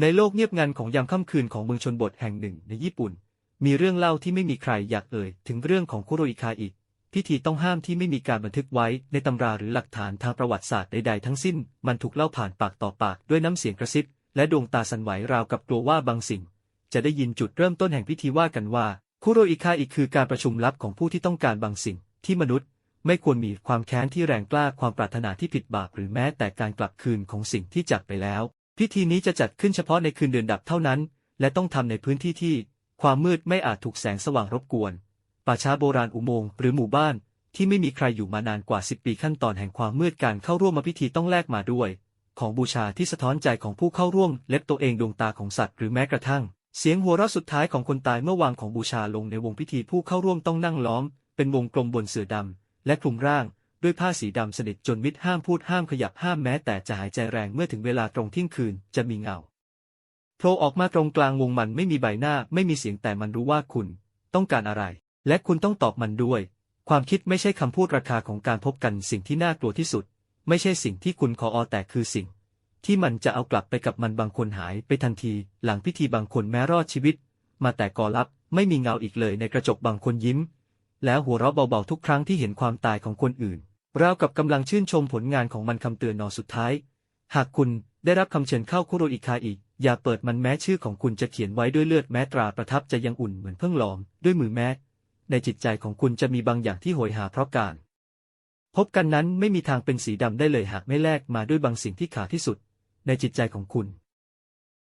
ในโลกเงียบงันของยามค่ำคืนของเมืองชนบทแห่งหนึ่งในญี่ปุ่น มีเรื่องเล่าที่ไม่มีใครอยากเอ่ย ถึงเรื่องของคุโรอิคาอิพิธีต้องห้ามที่ไม่มีการบันทึกไว้ในตำราหรือหลักฐานทางประวัติศาสตร์ใดๆทั้งสิ้น มันถูกเล่าผ่านปากต่อปากด้วยน้ำเสียงกระซิบ และดวงตาสั่นไหวราวกับกลัวว่าบางสิ่ง จะได้ยินจุดเริ่มต้นแห่งพิธีว่ากันว่าคุโรอิคาอิคือการประชุมลับของผู้ที่ต้องการบางสิ่ง ที่มนุษย์ ไม่ควรมีความแค้นที่แรงกล้าความปรารถนาที่ผิดบาปหรือแม้แต่การกลับคืนของสิ่งที่จากไปแล้ว พิธีนี้จะจัดขึ้นเฉพาะในคืนเดือนดับเท่านั้น และต้องทำในพื้นที่ที่ ความมืดไม่อาจถูกแสงสว่างรบกวน ป่าช้าโบราณอุโมงค์หรือหมู่บ้านที่ไม่มีใครอยู่มานานกว่า 10 ปีขั้นตอนแห่งความมืดการเข้าร่วมมาพิธีต้องแลกมาด้วย ของบูชาที่สะท้อนใจของผู้เข้าร่วม เล็บตัวเองดวงตาของสัตว์หรือแม้กระทั่ง เสียงหัวเราะสุดท้ายของคนตายเมื่อวางของบูชาลงในวงพิธีผู้เข้าร่วมต้องนั่งล้อม เป็นวงกลมบนเสื่อดำและคลุมร่าง ด้วยผ้าสีดำสนิทจนมิดห้ามพูดห้ามขยับห้ามแม้แต่จะหายใจแรงเมื่อถึงเวลาตรงเที่ยงคืนจะมีเงาโผล่ออกมาตรงกลางวงมันไม่มีใบหน้าไม่มีเสียงแต่มันรู้ว่าคุณ ต้องการอะไร และคุณต้องตอบมันด้วย ความคิดไม่ใช่คำพูดราคาของการพบกันสิ่งที่น่ากลัวที่สุด ไม่ใช่สิ่งที่คุณขออแต่คือสิ่ง ที่มันจะเอากลับไปกับมันบางคนหายไปทันที หลังพิธีบางคนแม้รอดชีวิต มาแต่กอลับไม่มีเงาอีกเลยในกระจกบางคนยิ้ม แล้วหัวเราะเบาๆทุกครั้งที่เห็นความตายของคนอื่น ราวกับกำลังชื่นชมผลงานของมันคำเตือนนอสุดท้าย หากคุณได้รับคำเชิญเข้าคุโรอิคาอีก อย่าเปิดมันแม้ชื่อของคุณจะเขียนไว้ด้วยเลือดแม้ตราประทับจะยังอุ่นเหมือนเพิ่งหลอมด้วยมือแม้ ในจิตใจของคุณจะมีบางอย่างที่โหยหาเพราะการ พบกันนั้นไม่มีทางเป็นสีดำได้เลยหากไม่แลกมาด้วยบางสิ่งที่ขาดที่สุด ในจิตใจของคุณ